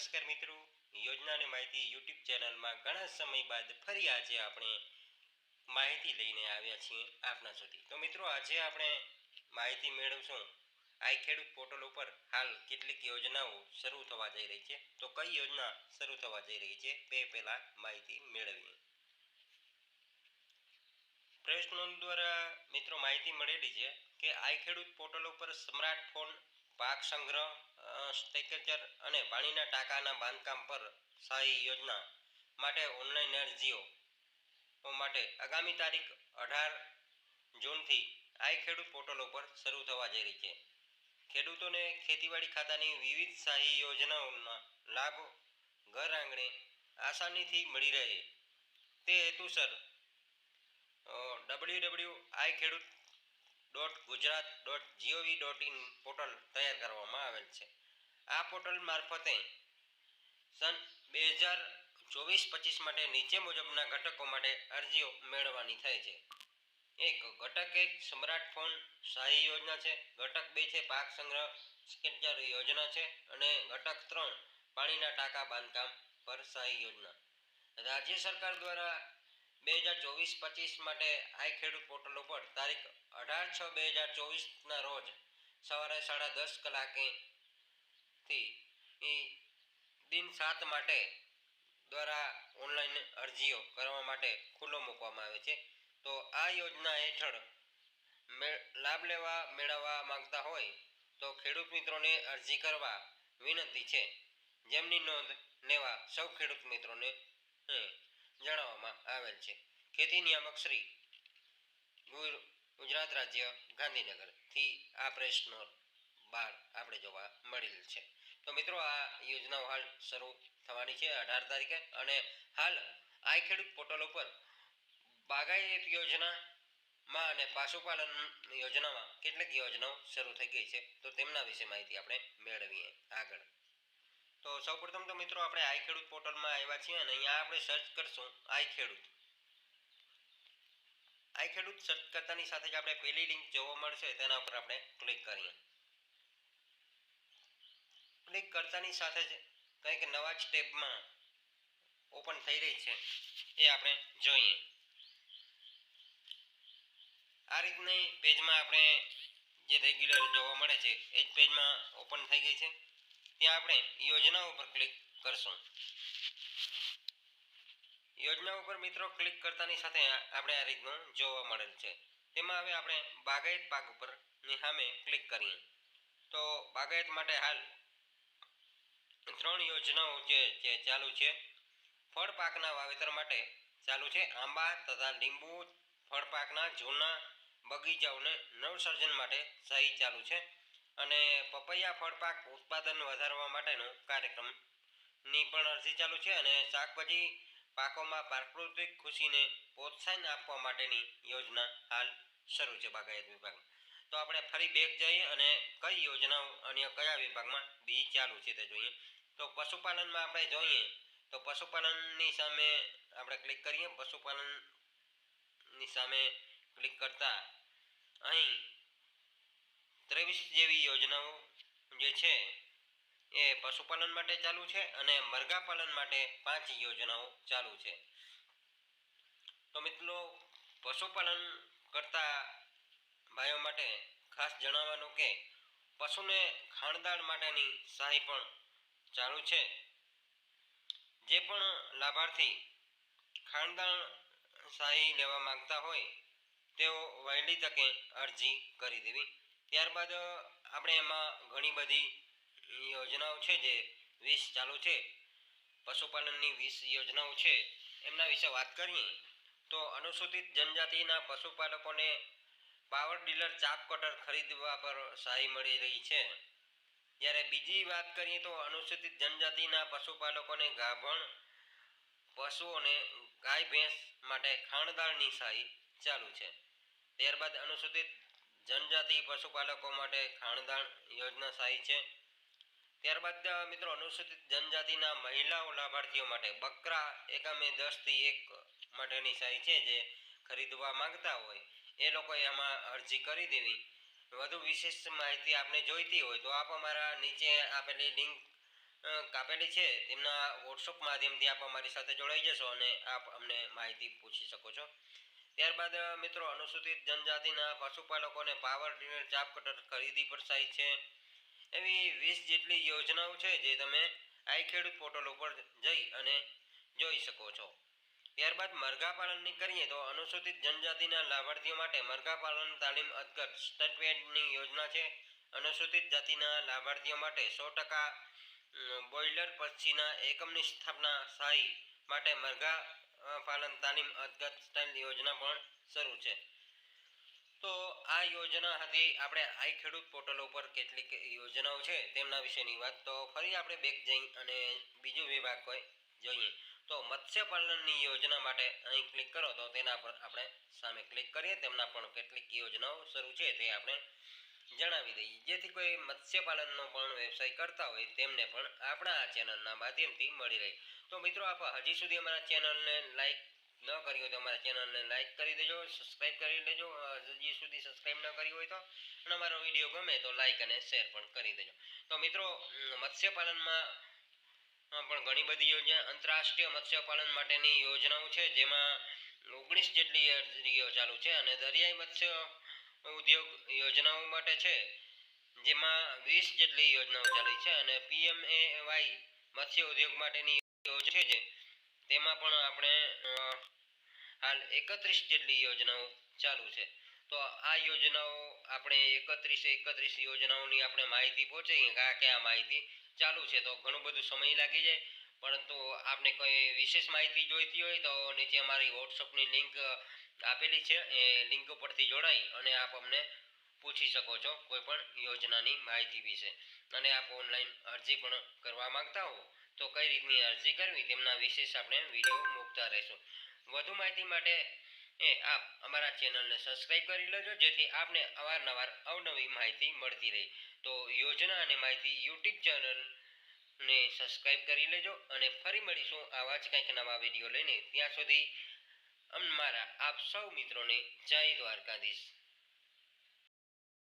નમસ્કાર મિત્રો યોજનાની માહિતી યુટ્યુબ ચેનલમાં ઘણા સમય બાદ ફરી આજે આપણે માહિતી લઈને આવ્યા છીએ આપના સુધી. તો મિત્રો, આજે આપણે માહિતી મેળવશું. આઈ ખેડૂત પોર્ટલ ઉપર હાલ કેટલીક યોજનાઓ શરૂ થવા જઈ રહી છે. તો કઈ યોજના શરૂ થવા જઈ રહી છે? તે પહેલાં માહિતી મેળવીએ. પ્રેસ નોંધ દ્વારા મિત્રો માહિતી મળેલી છે કે આઈ ખેડૂત પોર્ટલ ઉપર સમ્રાટ ફોન પાક સંગ્રહ સ્ટ્રક્ચર અને પાણીના ટાંકાના બાંધકામ પર સહાય યોજના માટે ઓનલાઈન અરજીઓ માટે આગામી તારીખ અઢાર જૂનથી આઈ ખેડૂત પોર્ટલ ઉપર શરૂ થવા જઈ રહી છે. ખેડૂતોને ખેતીવાડી ખાતાની વિવિધ સહાય યોજનાઓના લાભ ઘર આંગણે આસાનીથી મળી રહે. તે હેતુસર W W I Khedut dot Gujarat dot G O V dot in portal તૈયાર કરવામાં આવેલ છે. આ પોર્ટલ મારફતે સન બે હજાર ચોવીસ પચીસ માટે નીચે મુજબના ઘટકો માટે અરજીઓ મેળવવાની થાય છે. એક, ઘટક એક સમ્રાટ ફોન સહાય યોજના છે. ઘટક બે છે પાક સંગ્રહ સ્કેચર યોજના છે. અને ઘટક ત્રણ પાણીના ટાંકા બાંધકામ પર સહાય યોજના. રાજ્ય સરકાર દ્વારા બે હજાર ચોવીસ પચીસ માટે આઈ ખેડૂત પોર્ટલ ઉપર તારીખ અઢાર છ બે હજાર ચોવીસના રોજ સવારે સાડા દસ કલાકે થી દિન સાત માટે દ્વારા ઓનલાઈન અરજીઓ કરવા માટે ખુલ્લો મૂકવામાં આવે છે. તો આ યોજના હેઠળ લાભ લેવા, મેળવવા માંગતા હોય તો ખેડૂત મિત્રોને અરજી કરવા વિનંતી છે. જેમની નોંધ લેવા સૌ ખેડૂત મિત્રોને જણાવવામાં આવેલ છે. ખેતી નિયામક શ્રી ગુજરાત રાજ્ય ગાંધીનગરથી આ પ્રશ્નો બાર આપણે જોવા મળેલ છે. તો મિત્રો, આ યોજનાઓ હાલ શરૂ થવાની છે અઢાર તારીખે અને હાલ આઈ ખેડૂત પોર્ટલ ઉપર બાગાયત યોજનામાં અને પશુપાલન યોજનામાં કેટલીક યોજનાઓ શરૂ થઈ ગઈ છે. તો તેમના વિશે માહિતી આપણે મેળવીએ આગળ. તો સૌપ્રથમ તો મિત્રો, આપણે આઈ ખેડૂત પોર્ટલમાં આવ્યા છીએ અને અહીંયા આપણે સર્ચ કરશું આઈ ખેડૂત. આઈ ખેડૂત સર્ચ કરતાની સાથે જ આપણે પહેલી લિંક જોવા મળશે, તેના ઉપર આપણે ક્લિક કરીએ. ક્લિક કરતાની સાથે જ કંઈક નવા જ ટેબમાં ઓપન થઈ રહી છે. એ આપણે જોઈએ. આ રીતની પેજમાં આપણે જે રેગ્યુલર જોવા મળે છે, એ જ પેજમાં ઓપન થઈ ગઈ છે. ત્યાં આપણે યોજના ઉપર ક્લિક કરશું. યોજના ઉપર મિત્રો ક્લિક કરતાની સાથે આપણે આ રીતનું જોવા મળેલ છે. તેમાં હવે આપણે બાગાયત પાક ઉપરની સામે ક્લિક કરીએ. તો બાગાયત માટે હાલ ત્રણ યોજનાઓ જે ચાલુ છે. ફળ પાકના વાવેતર માટે ચાલુ છે. આંબા તથા લીંબુ ફળ પાકના જૂના બગીચાઓને નવસર્જન માટે સહી ચાલુ છે. અને પપૈયા ફળ પાક ઉત્પાદન વધારવા માટેનો કાર્યક્રમની પણ અરજી ચાલુ છે અને શાકભાજી પાકોમાં પ્રાકૃતિક ખુશીને પ્રોત્સાહન આપવા માટેની યોજના હાલ શરૂ છે બાગાયત વિભાગ તો આપણે ફરી બેક જઈએ અને કઈ યોજનાઓ અન્ય કયા વિભાગમાં બી ચાલુ છે તે જોઈએ. તો પશુપાલનમાં આપણે જોઈએ તો પશુપાલનની સામે આપણે ક્લિક કરીએ, પશુપાલનની સામે ક્લિક કરતા અહીં ત્રેવીસ જેવી યોજનાઓ જે છે એ પશુપાલન માટે ચાલુ છે અને મરઘા પાલન માટે પાંચ યોજનાઓ ચાલુ છે. તો મિત્રો, પશુપાલન કરતા ભાઈઓ માટે ખાસ જણાવવાનું કે પશુને ખાણદાળ માટેની સહાય પણ ચાલુ છે. જે પણ લાભાર્થી ખાનદાન શાહી લેવા માંગતા હોય, તેઓ વહેલી તકે અરજી કરી દેવી. ત્યારબાદ, આપણે એમાં ઘણી બધી યોજનાઓ છે જે વીસ ચાલુ છે. પશુપાલનની વીસ યોજનાઓ છે. એમના વિશે વાત કરીએ, તો અનુસૂચિત જનજાતિના પશુપાલકોને પાવર ડીલર ચાપ કટર ખરીદવા પર સહાય મળી રહી છે. જ્યારે બીજી વાત કરીએ તો અનુસૂચિત જનજાતિના પશુપાલકોને ગાભણ પશુઓને ગાય ભેંસ માટે ખાણદાળની સહાય ચાલુ છે. ત્યારબાદ અનુસૂચિત જનજાતિ પશુપાલકો માટે ખાણદાણ યોજના સહાય છે. ત્યારબાદ મિત્રો, અનુસૂચિત જનજાતિના મહિલાઓ લાભાર્થીઓ માટે બકરા એકામે દસથી એક માટેની સહાય છે, જે ખરીદવા માંગતા હોય એ લોકોએ આમાં અરજી કરી દેવી. વધુ વિશેષ માહિતી આપને જોઈતી હોય તો આપ અમારા નીચે આપેલી લિંક કાપેલી છે, તેમના વોટ્સઅપ માધ્યમથી આપ અમારી સાથે જોડાઈ જશો અને આપ અમને માહિતી પૂછી શકો છો. ત્યારબાદ મિત્રો, અનુસૂચિત જનજાતિના પશુપાલકોને પાવર ડીલર ચાપ કટર ખરીદી પ્રોત્સાહિત છે. એવી વીસ જેટલી યોજનાઓ છે જે તમે આઈ ખેડૂત પોર્ટલ ઉપર જઈ અને જોઈ શકો છો. ત્યારબાદ મરઘા પાલનની કરીએ તો અનુસૂચિત જનજાતિના લાભાર્થીઓ માટે મરઘા પાલન તાલીમ અધગત સ્ટટપેડની યોજના છે. અનુસૂચિત જાતિના લાભાર્થીઓ માટે સો ટકા બોઇલર પછીના એકમની સ્થાપના સહાય માટે મરઘા પાલન તાલીમ અધગત સ્ટાઇલ યોજના પણ શરૂ છે. તો આ યોજના હતી આપણે આઈ ખેડૂત પોર્ટલ ઉપર કેટલીક યોજનાઓ છે તેમના વિશેની વાત. તો ફરી આપણે બેક જઈ અને બીજો વિભાગ કોઈ જોઈએ. તો મત્સ્ય પાલનની યોજના માટે અહીં ક્લિક કરો તો તેના પર આપણે સામે ક્લિક કરીએ, તેમના પણ કેટલીક યોજનાઓ શરૂ છે, તે આપણે જણાવી દઈએ. જેથી કોઈ મત્સ્યપાલનનો પણ વ્યવસાય કરતા હોય, તેમને પણ આપણા આ ચેનલના માધ્યમથી મળી રહે. તો મિત્રો, આપ હજી સુધી અમારા ચેનલને લાઈક ન કરી હોય તો અમારા ચેનલને લાઈક કરી દેજો સબસ્ક્રાઈબ કરી લેજો. હજી સુધી સબસ્ક્રાઈબ ન કરી હોય તો, અને અમારો વીડિયો ગમે તો લાઈક અને શેર પણ કરી દેજો. તો મિત્રો મત્સ્યપાલનમાં પણ ઘણી બધી યોજના, આંતરરાષ્ટ્રીય મત્સ્યપાલન માટેની યોજનાઓ છે, જેમાં ઓગણીસ જેટલી અરજીઓ ચાલુ છે અને દરિયાઈ મત્સ્ય ઉદ્યોગ યોજનાઓ માટે છે, જેમાં વીસ જેટલી યોજનાઓ ચાલી છે અને પીએમએવાય મત્સ્ય ઉદ્યોગ માટેની યોજના છે તેમાં પણ આપણે હાલ એકત્રીસ જેટલી યોજનાઓ ચાલુ છે. તો આ યોજનાઓ આપણે એકત્રીસે એકત્રીસ યોજનાઓની આપણે માહિતી પહોંચીએ કયા કયા માહિતી ચાલુ છે, તો ઘણું બધું સમય લાગી જાય. પરંતુ આપને કોઈ વિશેષ માહિતી જોઈતી હોય, તો નીચે અમારી વોટ્સઅપની લિંક આપેલી છે. એ લિંક ઉપરથી જોડાઈ અને આપ અમને પૂછી શકો છો કોઈ યોજનાની માહિતી વિશે. અને આપ ઓનલાઈન અરજી પણ કરવા માગતા હો, તો કઈ રીતની અરજી કરવી તેમના વિશેષ આપણે વીડિયો મૂકતા રહીશું. વધુ માહિતી માટે, એ, આપ અમારા ચેનલને સબસ્ક્રાઇબ કરી લેજો, જેથી આપને અવારનવાર અવનવી માહિતી મળતી રહે. તો યોજના અને માહિતી યુટ્યુબ ચેનલને સબસ્ક્રાઇબ કરી લેજો અને ફરી મળીશું આવા જ કંઈક નવા વીડિયો લઈને. ત્યાં સુધી અમારા આપ સૌ મિત્રોને જય દ્વારકાધીશ.